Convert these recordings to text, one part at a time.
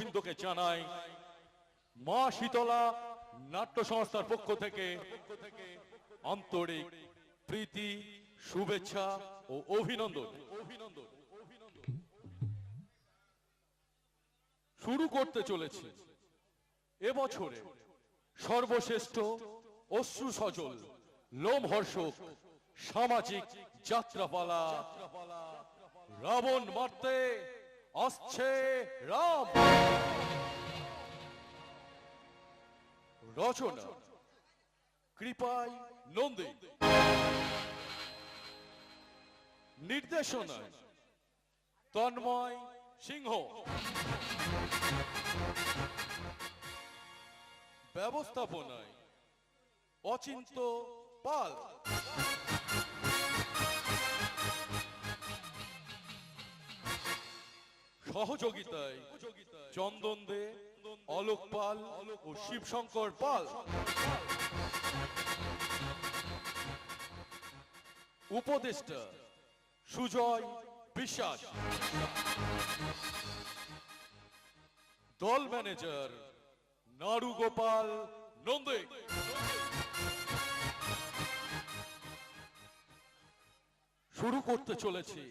দর্শকবৃন্দকে জানাই, মা শীতলা নাট্য সংস্থার পক্ষ থেকে আন্তরিক প্রীতি, শুভেচ্ছা ও অভিনন্দন অভিনন্দন। শুরু করতে চলেছি। এবছরে সর্বশ্রেষ্ঠ অশ্রু সজল, লোমহর্ষক, সামাজিক যাত্রাপালা, রাবণ মারতে আসছে রাম রচনা নির্দেশনায় তন্ময় সিংহ। ব্যবস্থাপনায় অচিন্ত পাল। সহযোগিতায় চন্দন দে অলোক পাল ও শিবশঙ্কর পাল। উপদেষ্টা সুজয় বিশ্বাস। দল ম্যানেজার নাড়ু গোপাল নন্দে। শুরু করতে চলেছি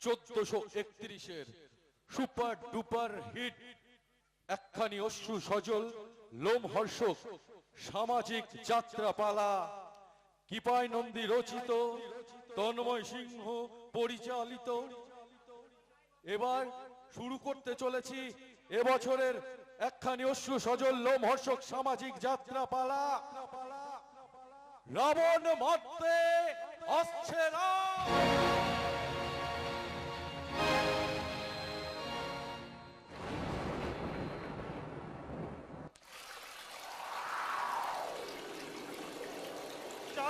চোদ্দশো একত্রিশের সুপার ডুপার হিট, একখানি অশ্রু সজল, লোমহর্ষক, সামাজিক যাত্রাপালা কিপায় নন্দী রচিত, তন্ময় সিংহ পরিচালিত। এবার শুরু করতে চলেছি এবছরের একখানি অশ্রু সজল, লোমহর্ষক, সামাজিক যাত্রাপালা। রাবণ মারতে আসছে রাম।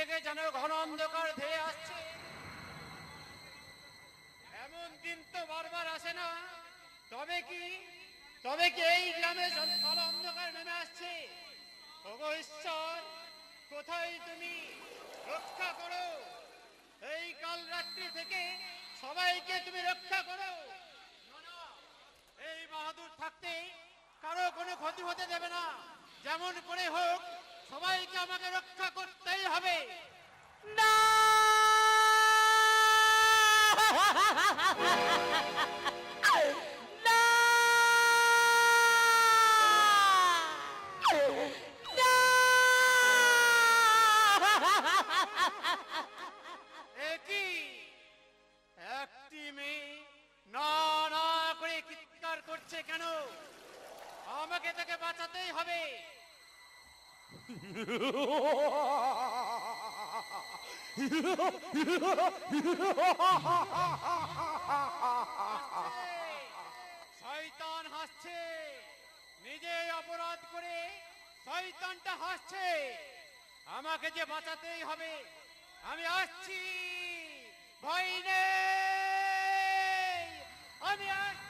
থেকে যেন ঘন অন্ধকার ধেয়ে আসছে। এমন দিন তো বারবার আসে না। তবে কি? তবে কি এই গ্রামে কালো অন্ধকার নেমে আসছে? ঈশ্বর, কোথায় তুমি? রক্ষা করো। এই কাল রাত্রি থেকে সবাইকে তুমি রক্ষা করো। এই বাহাদুর থাকতে কারও কোনো ক্ষতি হতে দেবে না। যেমন করে হোক সবাইকে আমাকে রক্ষা করতেই হবে। না! না! একটি মেয়ে না না করে চিৎকার করছে কেন? আমাকে তাকে বাঁচাতেই হবে। শয়তান হাসছে। নিজে অপরাধ করে শয়তানটা হাসছে। আমাকে যে বাঁচাতেই হবে, আমি আসছি। ভয় নেই। আমি আসছি